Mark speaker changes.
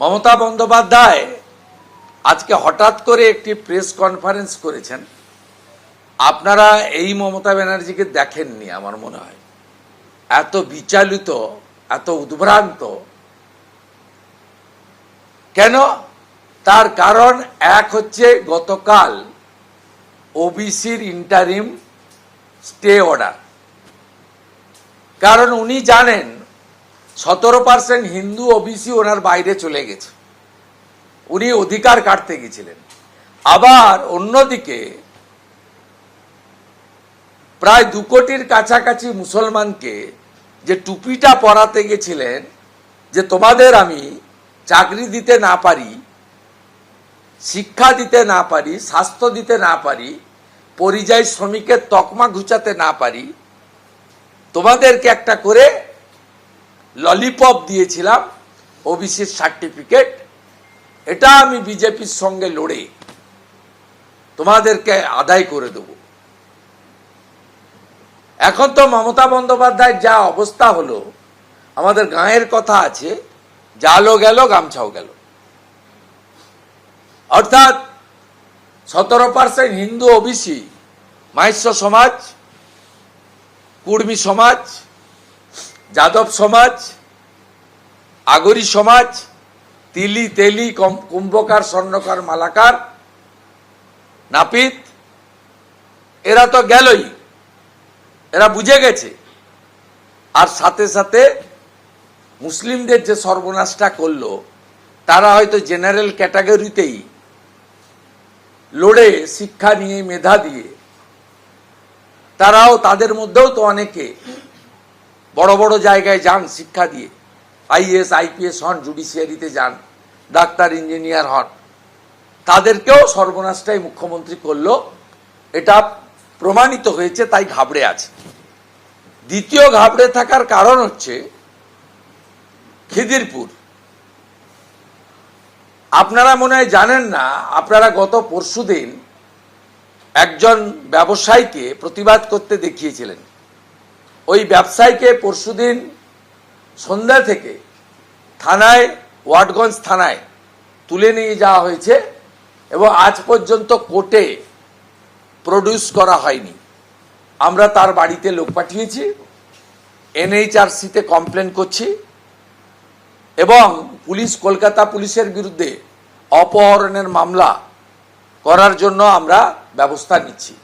Speaker 1: মমতা বন্দ্যোপাধ্যায় আজকে হঠাৎ করে একটি প্রেস কনফারেন্স করেছেন। আপনারা এই মমতা ব্যানার্জিকে দেখেননি আমার মনে হয়। এত বিচালিত, এত উদ্ভ্রান্ত। কেন? তার কারণ এক হচ্ছে গতকাল ওবিসির ইন্টারিম স্টে অর্ডার। কারণ উনি জানেন সতেরো পার্সেন্ট হিন্দু ওবিসি ওনার বাইরে চলে গেছে। উনি অধিকার কাটতে গেছিলেন। আবার অন্যদিকে প্রায় দু কোটির কাছাকাছি মুসলমানকে যে টুপিটা পরাতে গেছিলেন, যে তোমাদের আমি চাকরি দিতে না পারি, শিক্ষা দিতে না পারি, স্বাস্থ্য দিতে না পারি, পরিযায়ী শ্রমিকের তকমা ঘুচাতে না পারি, তোমাদেরকে একটা করে ললিপপ দিয়েছিলাম ওবিসির সার্টিফিকেট। এটা আমি বিজেপির সঙ্গে লড়ে তোমাদেরকে আদায় করে দেব। এখন তো মমতা বন্দ্যোপাধ্যায়ের যা অবস্থা হলো, আমাদের গাঁয়ের কথা আছে, জালও গেল, গামছাও গেল। অর্থাৎ সতেরো পার্সেন্ট হিন্দু ওবিসি মাহিষ্য সমাজ, কুর্মী সমাজ যাদব সমাজ, আগরি সমাজ, তিলি তেলি কুম্ভকার, স্বর্ণকার, মালাকার, নাপিত, এরা তো গেলই। এরা বুঝে গেছে। আর সাথে সাথে মুসলিমদের যে সর্বনাশটা করল, তারা হয়তো জেনারেল ক্যাটাগরিতেই লড়ে, শিক্ষা নিয়ে, মেধা দিয়ে। তারাও তাদের মধ্যেও তো অনেকে বড় বড় জায়গায় যান শিক্ষা দিয়ে। আইএস আইপিএস হন, জুডিশিয়ারিতে যান, ডাক্তার, ইঞ্জিনিয়ার হন। তাদেরকেও সর্বনাশটাই মুখ্যমন্ত্রী করল। এটা প্রমাণিত হয়েছে, তাই ঘাবড়ে আছে। দ্বিতীয় ঘাবড়ে থাকার কারণ হচ্ছে খিদিরপুর। আপনারা মনে হয় জানেন না, আপনারা গত পরশুদিন একজন ব্যবসায়ীকে প্রতিবাদ করতে দেখিয়েছিলেন। ওই ব্যবসায়ীকে পরশুদিন সন্ধ্যা থেকে থানায় ওয়াটগঞ্জ থানায় তুলে নিয়ে যাওয়া হয়েছে এবং আজ পর্যন্ত কোর্টে প্রডিউস করা হয়নি। আমরা তার বাড়িতে লোক পাঠিয়েছি, এনএইচআরসিতে কমপ্লেন করছি এবং পুলিশ, কলকাতা পুলিশের বিরুদ্ধে অপহরণের মামলা করার জন্য আমরা ব্যবস্থা নিচ্ছি।